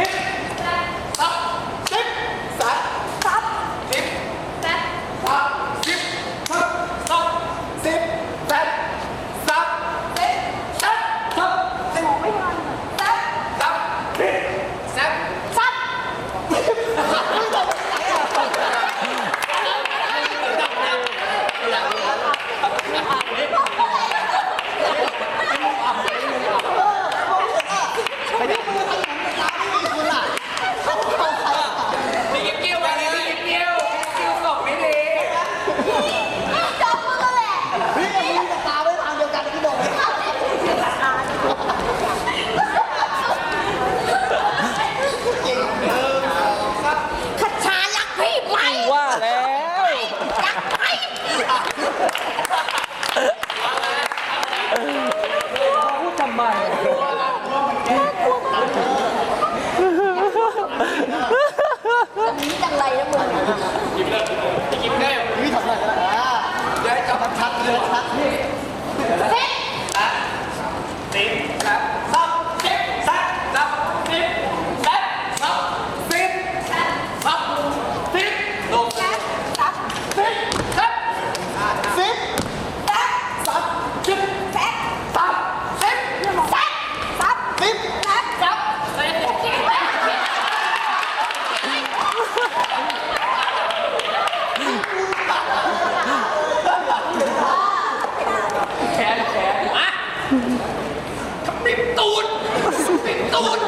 Hit. ไม่แบบนี้จังไรนะมึงยิ้มได้ยิ้ได้ยิ้มทำไะไรกันล่ะย้ายกับมาชัดเลยชัดที่ ตูด เป็นตูด